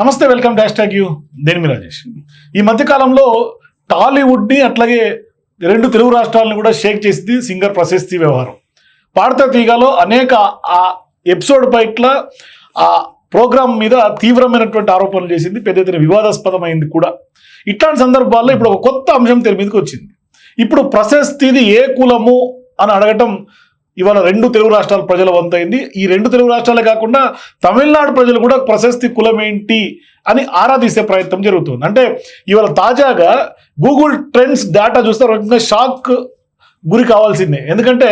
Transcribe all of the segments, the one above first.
నమస్తే welcome dash tag you. దేనిమి రాజేష్. ఈ మధ్యకాలంలో టాలీవుడ్ని అట్లాగే రెండు తెలుగు రాష్ట్రాలను కూడా షేక్ చేసింది సింగర్ ప్రశస్తి వ్యవహారం. పాడతా తీగలో అనేక ఆ ఎపిసోడ్ పైట్ల ఆ ప్రోగ్రామ్ మీద తీవ్రమైనటువంటి ఆరోపణలు చేసింది పెద్ద ఎత్తున వివాదాస్పదమైంది కూడా. ఇట్లాంటి సందర్భాల్లో ఇప్పుడు ఒక కొత్త అంశం తెర మీదకి వచ్చింది. ఇప్పుడు ప్రశస్తిది ఏ కులము అని అడగటం ఇవాళ రెండు తెలుగు రాష్ట్రాల ప్రజల వంతైంది ఈ రెండు తెలుగు రాష్ట్రాలే కాకుండా తమిళనాడు ప్రజలు కూడా ప్రశస్తి కులం ఏంటి అని ఆరాధిస్తే ప్రయత్నం జరుగుతుంది. అంటే ఇవాళ తాజాగా గూగుల్ ట్రెండ్స్ డేటా చూస్తే రకంగా షాక్ గురి కావాల్సిందే. ఎందుకంటే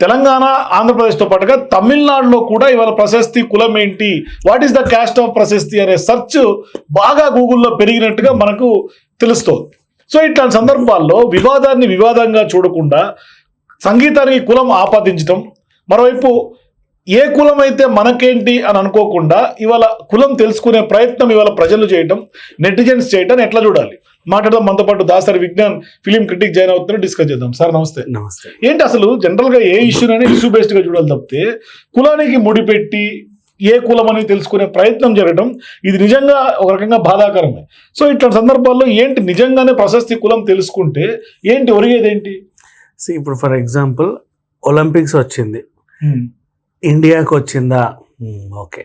తెలంగాణ ఆంధ్రప్రదేశ్తో పాటుగా తమిళనాడులో కూడా ఇవాళ ప్రశస్తి కులం ఏంటి what is the caste of Prashasti అనే సెర్చ్ బాగా గూగుల్లో పెరిగినట్టుగా మనకు తెలుస్తోంది. సో ఇట్లాంటి సందర్భాల్లో వివాదాన్ని వివాదంగా చూడకుండా సంగీతానికి కులం ఆపాదించడం మరోవైపు ఏ కులం అయితే మనకేంటి అని అనుకోకుండా ఇవాళ కులం తెలుసుకునే ప్రయత్నం ఇవాళ ప్రజలు చేయటం నెటిజన్స్ చేయటం ఎట్లా చూడాలి? మాట్లాడదాం. మనతో పాటు Dasari Vignan film critic join అవుతున్నారు డిస్కస్ చేద్దాం. సార్ నమస్తే. నమస్తే. ఏంటి అసలు జనరల్గా ఏ ఇష్యూనైనా ఇష్యూ బేస్డ్గా చూడాలి తప్పితే కులానికి ముడిపెట్టి ఏ కులం అని తెలుసుకునే ప్రయత్నం జరగడం ఇది నిజంగా ఒక రకంగా బాధాకరమే. సో ఇట్లాంటి సందర్భాల్లో ఏంటి నిజంగానే ప్రశస్తి కులం తెలుసుకుంటే ఏంటి ఒరిగేది ఏంటి సో ఇప్పుడు ఫర్ ఎగ్జాంపుల్ ఒలింపిక్స్ వచ్చింది. ఇండియాకి వచ్చిందా? మ్మ్, ఓకే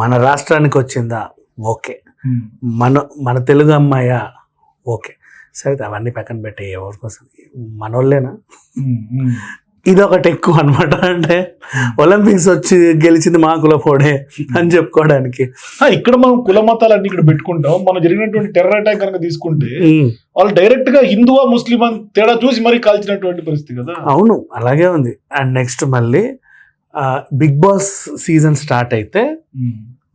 మన రాష్ట్రానికి వచ్చిందా? ఓకే మన మన తెలుగు అమ్మాయా? ఓకే సరే అవన్నీ పక్కన పెట్టే ఎవరి కోసం? మనోళ్ళేనా? ఇది ఒకటి ఎక్కువ అనమాట అంటే ఒలింపిక్స్ వచ్చి గెలిచింది మా కులపోడే అని చెప్పుకోవడానికి. ఇక్కడ మనం కుల మతాలన్నీ ఇక్కడ పెట్టుకుంటాం. మనం జరిగినటువంటి టెర్రర్ అటాక్ కనుక తీసుకుంటే. వాళ్ళు డైరెక్ట్గా హిందువా ముస్లిం అని తేడా చూసి మరీ కాల్చినటువంటి పరిస్థితి కదా. అవును అలాగే ఉంది. అండ్ నెక్స్ట్ మళ్ళీ బిగ్ బాస్ సీజన్ స్టార్ట్ అయితే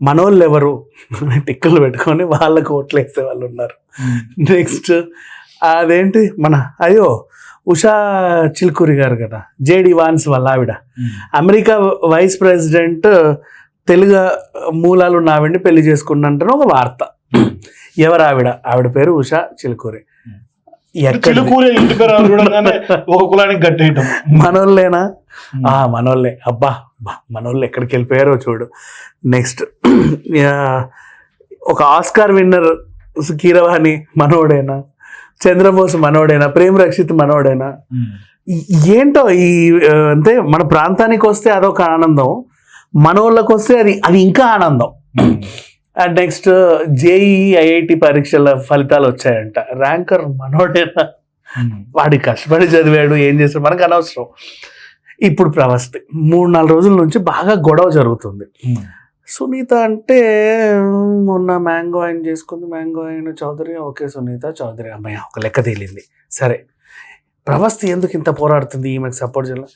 మనోళ్ళు ఎవరు? టిక్కులు పెట్టుకొని వాళ్ళకు ఓట్లు వేసే వాళ్ళు ఉన్నారు. నెక్స్ట్ అదేంటి? మన అయ్యో ఉషా చిల్కూరి గారు కదా జేడి వాన్స్ వాళ్ళ ఆవిడ. అమెరికా వైస్ ప్రెసిడెంట్ తెలుగు మూలాలు ఉన్న ఆవిడని పెళ్ళి చేసుకున్నంటే ఒక వార్త. ఎవరు ఆవిడ? ఆవిడ పేరు ఉషా చిలుకూరి. ఎక్కడ చిలుకూరి ఇంటి పేరు చూడగానే ఒక కులానికి గట్టేయటం. మనోళ్ళేనా? ఆ మనోళ్ళే. అబ్బా మనోళ్ళు ఎక్కడికి వెళ్ళిపోయారో చూడు. నెక్స్ట్ ఒక ఆస్కార్ విన్నర్ కీరవాణి మనోడేనా? చంద్రబోస్ మనోడేనా? ప్రేమ్ రక్షిత్ మనోడైనా? ఏంటో ఈ అంటే మన ప్రాంతానికి వస్తే అదొక ఆనందం మనోళ్ళకి వస్తే అది అది ఇంకా ఆనందం. అండ్ నెక్స్ట్ జేఈ ఐఐటి పరీక్షల ఫలితాలు వచ్చాయంట. ర్యాంకర్ మనోడేనా? వాడి కష్టపడి చదివాడు ఏం చేస్తాడు? మనకు అనవసరం. ఇప్పుడు ప్రవస్తి మూడు నాలుగు రోజుల నుంచి బాగా గొడవ జరుగుతుంది. సునీత అంటే మొన్న మ్యాంగో ఆయన చేసుకుంది. మ్యాంగో ఆయన చౌదరి ఓకే సునీత చౌదరి అమ్మాయి ఒక లెక్క తేలింది. సరే. ప్రవస్తి ఎందుకు ఇంత పోరాడుతుంది ఈమెకు సపోర్ట్ చేయాలి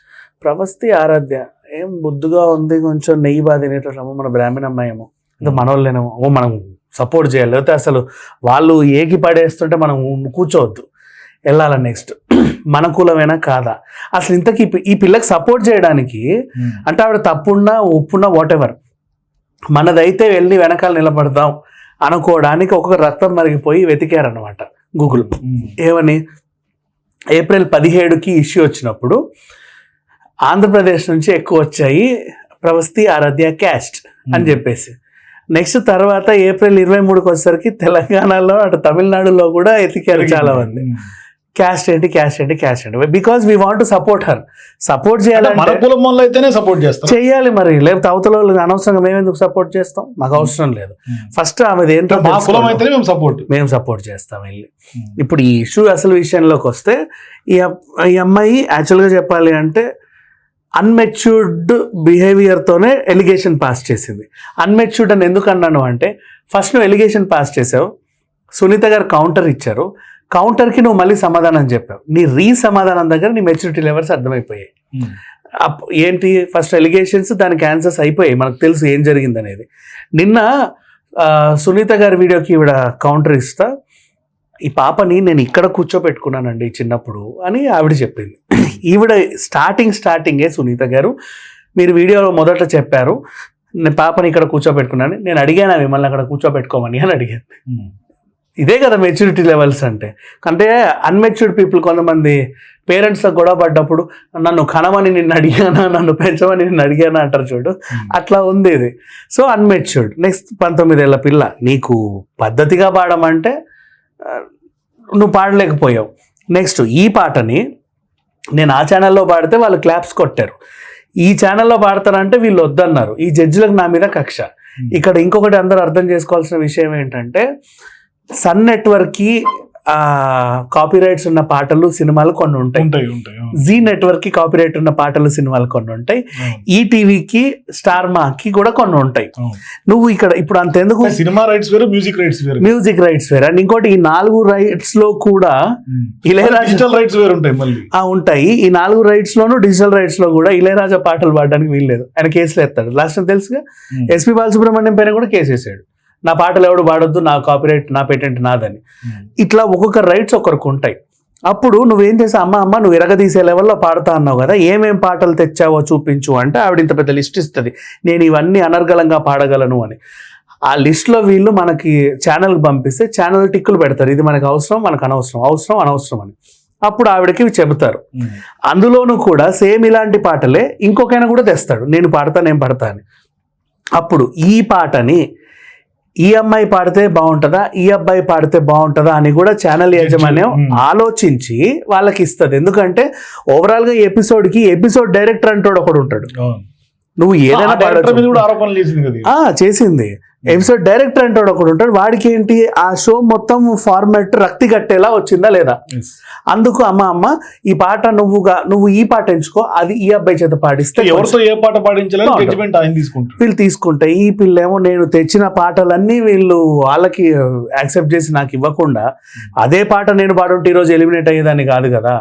ప్రవస్తి ఆరాధ్య ఏం బుద్దుగా ఉంది కొంచెం నెయ్యి బాధ తినేటట్టు మన బ్రాహ్మణ అమ్మాయి ఏమో ఇంకా మనోళ్ళేనేమో ఓ మనం సపోర్ట్ చేయాలి. లేకపోతే అసలు వాళ్ళు ఏకి పడేస్తుంటే మనం కూర్చోవద్దు. వెళ్ళాలి నెక్స్ట్? మన కులమేనా కాదా? అసలు ఇంతకీ ఈ పిల్లకి సపోర్ట్ చేయడానికి అంటే ఆవిడ తప్పున్నా ఒప్పున్నా వాట్ ఎవర్ మనదైతే వెళ్ళి వెనకాల నిలబడదాం అనుకోవడానికి ఒక్కొక్క రక్తం మరిగిపోయి వెతికారనమాట గూగుల్. ఏమని? ఏప్రిల్ పదిహేడుకి ఇష్యూ వచ్చినప్పుడు ఆంధ్రప్రదేశ్ నుంచి ఎక్కువ వచ్చాయి ప్రవస్తి ఆరాధ్య క్యాస్ట్ అని చెప్పేసి. నెక్స్ట్ తర్వాత ఏప్రిల్ ఇరవై మూడుకి వచ్చేసరికి తెలంగాణలో అటు తమిళనాడులో కూడా ఎతికారు చాలా మంది క్యాస్ట్ ఏంటి క్యాస్ట్ ఏంటి క్యాస్ట్ ఏంటి? Because we want support her support కులం వల్ల అయితేనే సపోర్ట్ చేస్తాం. చెయ్యాలి మరి. లేకపోతే అవతల వాళ్ళు అనవసరంగా మేము ఎందుకు సపోర్ట్ చేస్తాం? మాకు అవసరం లేదు. ఫస్ట్ ఆమెది ఏంటో మా కులం తెలుసుకోండి. అయితేనే మేము సపోర్ట్ మేము సపోర్ట్ చేస్తాం వెళ్ళి. ఇప్పుడు ఈ ఇష్యూ అసలు విషయంలోకి వస్తే ఈ అమ్మాయి యాక్చువల్గా చెప్పాలి అంటే అన్మెచ్యూర్డ్ బిహేవియర్తోనే ఎలిగేషన్ పాస్ చేసింది. అన్మెచ్యూర్డ్ అని ఎందుకు అన్నాను అంటే ఫస్ట్ నువ్వు ఎలిగేషన్ పాస్ చేసావు సునీత గారు కౌంటర్ ఇచ్చారు కౌంటర్కి నువ్వు మళ్ళీ సమాధానం చెప్పావు. నీ రీ సమాధానం దగ్గర నీ మెచ్యూరిటీ లెవెల్స్ అర్థమైపోయాయి. అప్- ఏంటి? ఫస్ట్ ఎలిగేషన్స్ దానికి ఆన్సర్స్ అయిపోయాయి. మనకు తెలుసు ఏం జరిగింది అనేది నిన్న సునీత గారి వీడియోకి ఈవిడ కౌంటర్ ఇస్తా. ఈ పాపని నేను ఇక్కడ కూర్చోబెట్టుకున్నానండి చిన్నప్పుడు అని ఆవిడ చెప్పింది. ఈవిడ స్టార్టింగ్ స్టార్టింగే సునీత గారు. మీరు వీడియోలో మొదట చెప్పారు. నేను పాపని ఇక్కడ కూర్చోబెట్టుకున్నాను నేను అడిగాను మిమ్మల్ని అక్కడ కూర్చోబెట్టుకోమని అని అడిగాను. ఇదే కదా మెచ్యూరిటీ లెవెల్స్ అంటే. అంటే అన్మెచ్యూర్డ్ పీపుల్ కొంతమంది పేరెంట్స్ గొడవ పడ్డప్పుడు నన్ను కనమని నిన్ను అడిగానా? నన్ను పెంచమని నిన్ను అడిగానా? అంటారు చూడు. అట్లా ఉంది ఇది. సో అన్మెచ్యూర్డ్ నెక్స్ట్ పంతొమ్మిదేళ్ళ పిల్ల నీకు పద్ధతిగా పాడమంటే నువ్వు పాడలేకపోయావు. నెక్స్ట్ ఈ పాటని నేను ఆ ఛానల్లో పాడితే వాళ్ళు క్లాప్స్ కొట్టారు. ఈ ఛానల్లో పాడతారంటే వీళ్ళు వద్దన్నారు. ఈ జడ్జిలకు నా మీద కక్ష. ఇక్కడ ఇంకొకటి అందరూ అర్థం చేసుకోవాల్సిన విషయం ఏంటంటే సన్ నెట్వర్క్కి కాపీ రైట్స్ ఉన్న పాటలు సినిమాలు కొన్ని ఉంటాయి. జీ నెట్వర్క్కి కాపీ రైట్ ఉన్న పాటలు సినిమాలు కొన్ని ఉంటాయి. ఈ టీవీకి స్టార్ మాకి కూడా కొన్ని ఉంటాయి. నువ్వు ఇక్కడ ఇప్పుడు అంతెందుకు సినిమా రైట్స్ వేరు మ్యూజిక్ రైట్స్ వేరు. మ్యూజిక్ రైట్స్ వేరే. అండ్ ఇంకోటి ఈ నాలుగు రైట్స్లో కూడా ఇళయరాజా డిజిటల్ రైట్స్ వేరు ఉంటాయి మళ్ళీ. ఆ ఉంటాయి. ఈ నాలుగు రైట్స్ లోను డిజిటల్ రైట్స్లో కూడా ఇళయరాజా పాటలు పాడడానికి వీల్లేదు. ఆయన కేసులు ఎత్తాడు లాస్ట్ టైం తెలుసుగా. ఎస్పి బాలసుబ్రహ్మణ్యం పైన కూడా కేసు వేసాడు. నా పాటలు ఎవడు పాడొద్దు నా కాపీరైట్ నా పేటెంట్ నాదని. ఇట్లా ఒక్కొక్క రైట్స్ ఒకరికి ఉంటాయి. అప్పుడు నువ్వేం చేసా అమ్మ అమ్మ నువ్వు ఎరగదీసే లెవెల్లో పాడుతా అన్నావు కదా ఏమేం పాటలు తెచ్చావో చూపించు అంటే ఆవిడ ఇంత పెద్ద లిస్ట్ ఇస్తుంది. నేను ఇవన్నీ అనర్గళంగా పాడగలను అని. ఆ లిస్ట్లో వీళ్ళు మనకి ఛానల్కి పంపిస్తే ఛానల్ టిక్కులు పెడతారు. ఇది మనకు అవసరం మనకు అనవసరం అవసరం అనవసరం అని. అప్పుడు ఆవిడకి చెబుతారు. అందులోనూ కూడా సేమ్ ఇలాంటి పాటలే ఇంకొకైనా కూడా తెస్తాడు. నేను పాడతా నేను పడతా అని. అప్పుడు ఈ పాటని ఈ అమ్మాయి పాడితే బాగుంటుందా? ఈ అబ్బాయి పాడితే బాగుంటుందా అని కూడా ఛానల్ యాజమాన్యం. ఆలోచించి వాళ్ళకి ఇస్తుంది ఎందుకంటే ఓవరాల్గా ఎపిసోడ్కి ఎపిసోడ్ డైరెక్టర్ అంటాడు ఒకడు ఉంటాడు నువ్వు ఏదైనా చేసింది. ఎపిసోడ్ డైరెక్టర్ అంటాడు ఒకడు ఉంటాడు వాడికి ఏంటి ఆ షో మొత్తం ఫార్మాట్ రక్తి కట్టేలా వచ్చిందా లేదా. అందుకు అమ్మ అమ్మ ఈ పాట నువ్వుగా నువ్వు ఈ పాట ఎంచుకో అది ఈ అబ్బాయి చేత పాడిస్తే ఎవరితో ఏ పాట వీళ్ళు తీసుకుంటే ఈ పిల్లేమో నేను తెచ్చిన పాటలన్నీ వీళ్ళు వాళ్ళకి యాక్సెప్ట్ చేసి నాకు ఇవ్వకుండా అదే పాట నేను పాడుంటే ఈరోజు ఎలిమినేట్ అయ్యేదాన్ని కాదు కదా.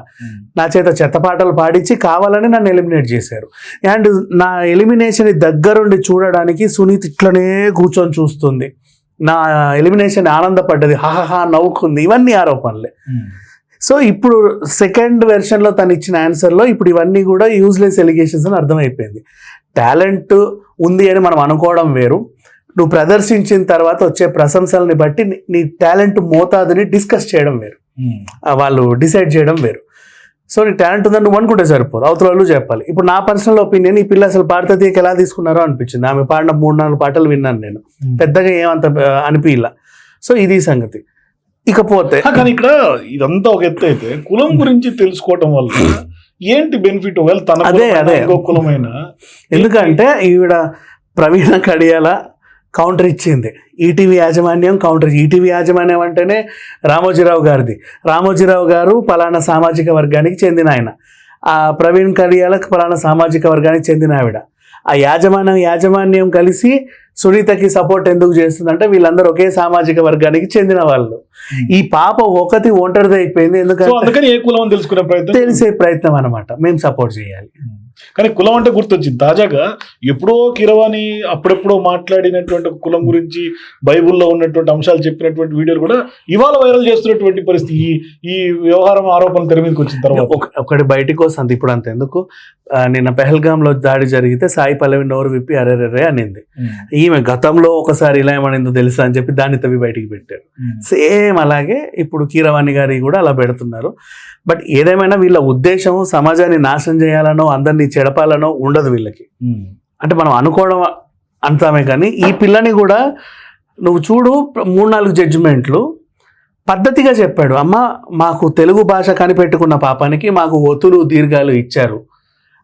నా చేత చెత్త పాటలు పాడించి కావాలని నన్ను ఎలిమినేట్ చేశారు. అండ్ నా ఎలిమినేషన్ దగ్గరుండి చూడడానికి సునీత్ ఇట్లనే కూర్చొని చూస్తుంది. నా ఎలిమినేషన్ ఆనందపడ్డది. హాహా నవ్వుకుంది. ఇవన్నీ ఆరోపణలే. సో ఇప్పుడు సెకండ్ వెర్షన్లో తను ఇచ్చిన ఆన్సర్లో ఇప్పుడు ఇవన్నీ కూడా యూజ్లెస్ ఎలిగేషన్స్ అని అర్థమైపోయింది. టాలెంట్ ఉంది అని మనం అనుకోవడం వేరు. నువ్వు ప్రదర్శించిన తర్వాత వచ్చే ప్రశంసల్ని బట్టి నీ- టాలెంట్ మోతాదుని డిస్కస్ చేయడం వేరు. వాళ్ళు డిసైడ్ చేయడం వేరు. సో నీ టాలెంట్ ఉందని నువ్వు అనుకుంటే సరిపోదు. అవతల వాళ్ళు చెప్పాలి. ఇప్పుడు నా పర్సనల్ ఒపీనియన్ ఈ పిల్ల అసలు పాడత తీయక ఎలా తీసుకున్నారో అనిపించింది. ఆమె పాడిన మూడు నాలుగు పాటలు విన్నాను నేను. పెద్దగా ఏమంత అనిపించలా సో ఇది సంగతి. ఇకపోతే కానీ ఇక్కడ ఇదంతా ఒక ఎత్తు అయితే కులం గురించి తెలుసుకోవటం వల్ల ఏంటి బెనిఫిట్ ఒకవేళ తన అదే, అదే. కులమైన? ఎందుకంటే ఈవిడ ప్రవీణ కడియాల కౌంటర్ ఇచ్చింది. ఈటీవీ యాజమాన్యం కౌంటర్ ఈటీవీ యాజమాన్యం అంటేనే రామోజీరావు గారిది. రామోజీరావు గారు పలానా సామాజిక వర్గానికి చెందిన ఆయన. ఆ ప్రవీణ్ కడియాలకు పలానా సామాజిక వర్గానికి చెందిన ఆవిడ. ఆ యాజమాన్యం యాజమాన్యం కలిసి సునీతకి సపోర్ట్ ఎందుకు చేస్తుందంటే వీళ్ళందరూ ఒకే సామాజిక వర్గానికి చెందిన వాళ్ళు. ఈ పాప ఒకటి ఒంటరిది అయిపోయింది. ఎందుకంటే అందుకని ఏ కులం అని తెలుసుకునే ప్రయత్నం? తెలిసే ప్రయత్నం అనమాట మేము సపోర్ట్ చేయాలి. కానీ కులం అంటే గుర్తొచ్చింది. తాజాగా ఎప్పుడో కిరవాణి అప్పుడెప్పుడో మాట్లాడినటువంటి కులం గురించి బైబిల్లో ఉన్నటువంటి అంశాలు చెప్పినటువంటి వీడియోలు కూడా ఇవాళ వైరల్ చేస్తున్నటువంటి పరిస్థితి. ఈ ఈ వ్యవహారం ఆరోపణలు తెర మీదకి వచ్చిన తర్వాత. ఒక- ఒకటి బయటికి వస్తుంది ఇప్పుడు అంత ఎందుకు? నిన్న పెహల్గామ్లో దాడి జరిగితే సాయి పల్లవి నోరు విప్పి అరెరెరే అనింది. ఈమె గతంలో ఒకసారి ఇలా ఏమనిందో తెలుసా అని చెప్పి దాన్ని తవ్వి బయటికి పెట్టారు. సేమ్ అలాగే ఇప్పుడు కీరవాణి గారి కూడా అలా పెడుతున్నారు. బట్ ఏదేమైనా వీళ్ళ ఉద్దేశం సమాజాన్ని నాశనం చేయాలనో అందరినీ చెడపాలనో ఉండదు వీళ్ళకి. అంటే మనం అనుకోవడం అంతామే కానీ ఈ పిల్లని కూడా నువ్వు చూడు మూడు నాలుగు జడ్జిమెంట్లు పద్ధతిగా చెప్పాడు. అమ్మ మాకు తెలుగు భాష కనిపెట్టుకున్న పాపానికి మాకు ఒత్తులు దీర్ఘాలు ఇచ్చారు.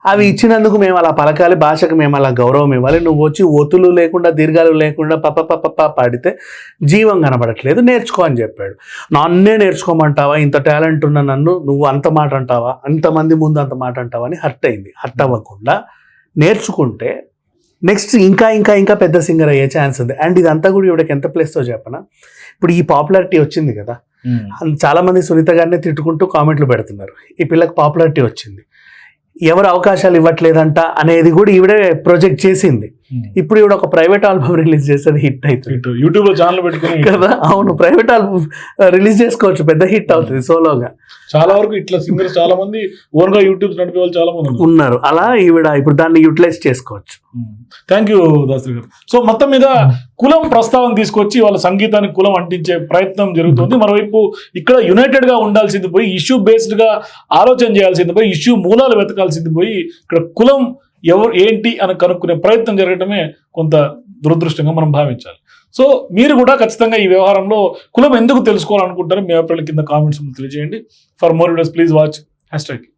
అవి ఇచ్చినందుకు మేము అలా పలకాలి భాషకు మేము అలా గౌరవం ఇవ్వాలి. నువ్వు వచ్చి ఒత్తులు లేకుండా దీర్ఘాలు లేకుండా పప్ప పప్ప పప్ప పాడితే జీవం కనబడట్లేదు నేర్చుకో అని చెప్పాడు. నన్నే నేర్చుకోమంటావా? ఇంత టాలెంట్ ఉన్న నన్ను నువ్వు అంత మాట అంటావా? అంతమంది ముందు అంత మాట అంటావా అని హర్ట్ అయింది. హర్ట్ అవ్వకుండా నేర్చుకుంటే నెక్స్ట్ ఇంకా ఇంకా ఇంకా పెద్ద సింగర్ అయ్యే ఛాన్స్ ఉంది. అండ్ ఇదంతా కూడా ఇవిడకి ఎంత ప్లేస్తో చెప్పనా? ఇప్పుడు ఈ పాపులారిటీ వచ్చింది కదా. అన్- చాలా మంది సునీత గారిని తిట్టుకుంటూ కామెంట్లు పెడుతున్నారు. ఈ పిల్లకి పాపులారిటీ వచ్చింది. ఎవరు అవకాశాలు ఇవ్వట్లేదంట అనేది కూడా ఈవిడే ప్రొజెక్ట్ చేసింది. ఇప్పుడు ఈవిడ ఒక ప్రైవేట్ ఆల్బమ్ రిలీజ్ చేసేది హిట్ అవుతుంది. యూట్యూబ్లో ఛానల్ పెట్టుకుని కదా? అవును ప్రైవేట్ ఆల్బమ్ రిలీజ్ చేసుకోవచ్చు పెద్ద హిట్ అవుతుంది సోలోగా. చాలా వరకు ఇట్లా సింగర్స్ చాలా మంది ఓన్గా యూట్యూబ్ నడిపే వాళ్ళు చాలా మంది ఉన్నారు. ఉన్నారు. అలా ఈవిడ ఇప్పుడు దాన్ని యూటిలైజ్ చేసుకోవచ్చు. థ్యాంక్ యూ దాసరి గారు. సో మొత్తం మీద కులం ప్రస్తావన తీసుకొచ్చి వాళ్ళ సంగీతానికి కులం అంటించే ప్రయత్నం జరుగుతుంది. మరోవైపు ఇక్కడ యునైటెడ్గా ఉండాల్సింది పోయి ఇష్యూ బేస్డ్గా ఆలోచన చేయాల్సింది పోయి ఇష్యూ మూలాలు వెతకాల్సింది పోయి ఇక్కడ కులం ఎవరు ఏంటి అని కనుక్కునే ప్రయత్నం జరగటమే కొంత దురదృష్టంగా మనం భావించాలి. సో మీరు కూడా ఖచ్చితంగా ఈ వ్యవహారంలో కులం ఎందుకు తెలుసుకోవాలనుకుంటారో మీ అభిప్రాయాల కింద కామెంట్స్ తెలియజేయండి. For more videos please watch hashtag